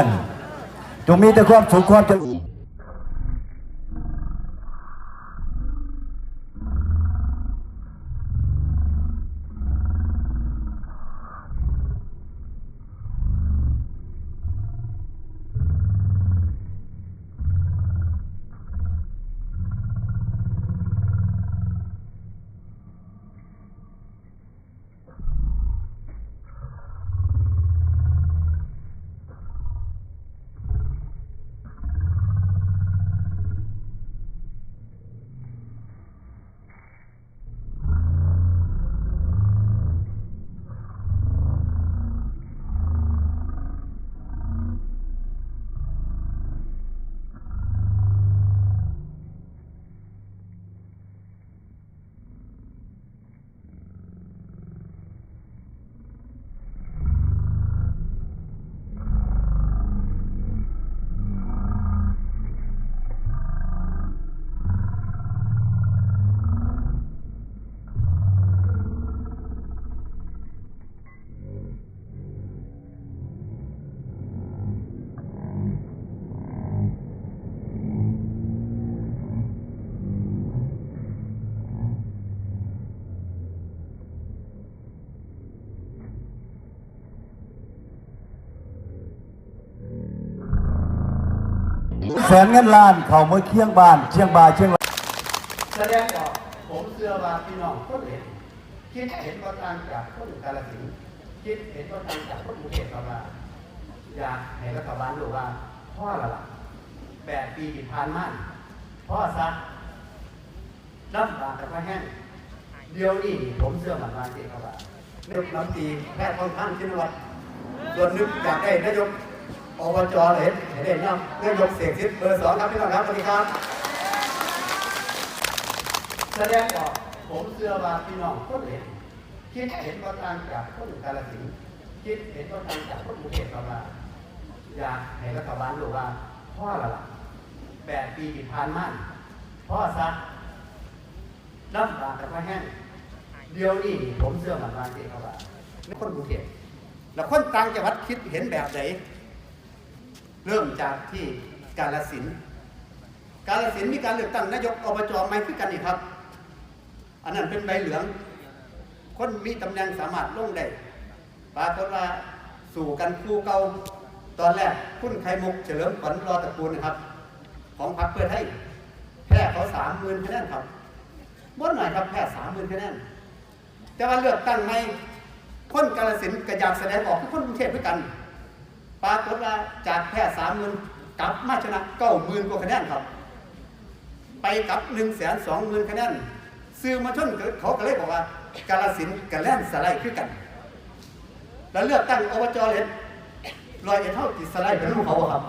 อนจงมีแต่ความสุขความเจริญ สนเงินล้านเขาเมื่อเคียงบ้านเชียงบาเชียงแสดงออกผมเชื่อว่าพี่น้องคนเห็นคิดเห็นว่าต่างจากคนกาลสินคิดเห็นว่าต่างจากคนกรุงเทพเราอยากให้รัฐบาลรู้ว่าพ่อละล่ะแปดปีผ่านมาพ่อซะลำบากแต่ก็แห้งเดี๋ยวนี้ผมเชื่อมันมาที่เขาว่านึกน้ำตีแพทย์ค่อนข้างชินวัตรส่วนนึกอยากได้นายก อบจเลยเห็นได้ยังนายกเสกสิทธิ์เบอร์สองครับพี่น้องครับสวัสดีครับ แสดงออกผมเชื่อว่าพี่น้องคนเห็นคิดเห็นว่าต่างจากคนกาลสินธุ์คิดเห็นว่าต่างจากคนกรุงเทพเราว่าอยากให้รัฐบาลรู้ว่าพ่อละล่ะแปดปีผ่านมาพ่อซะลำบาแต่ก็แห้งเดี๋ยวนี้ผมเชื่อมันมาที่เขาว่าคนกรุงเทพแล้วคนต่างจังหวัดคิดเห็นแบบไหน เริ่มจากที่กาลสินกาลสินมีการเลือกตั้งนายกอบจใหม่ขึ้นกันอีกครับ อันนั้นเป็นใบเหลือง คนมีตำแหน่งสามารถลงได้ปรากฏว่าสู่กันคู่เก่าตอนแรกคุณไข่มุกเฉลิมขวัญรอตระกูลนะครับ ของพรรคเพื่อไทยแพ้เขาสามหมื่นคะแนนครับมดหน่อยครับแพ้สามหมื่นคะแนนแต่ว่าเลือกตั้งใหม่คนกาลสินก็อยากแสดงออกคือคนกรุงเทพด้วยกัน ปรากฏว่าจากแพ้สามหมื่นกลับมาชนะเก้าหมื่นกว่าคะแนนครับ ไปกับหนึ่งแสนสองหมื่นคะแนนซื้อมาชนเขาก็เลยบอกว่ากาลสินกับแล่นสไลด์คือกัน แล้วเลือกตั้งอบจเลยรอยเอ็ดเท่าติดสไลด์เป็นลูกเขาครับ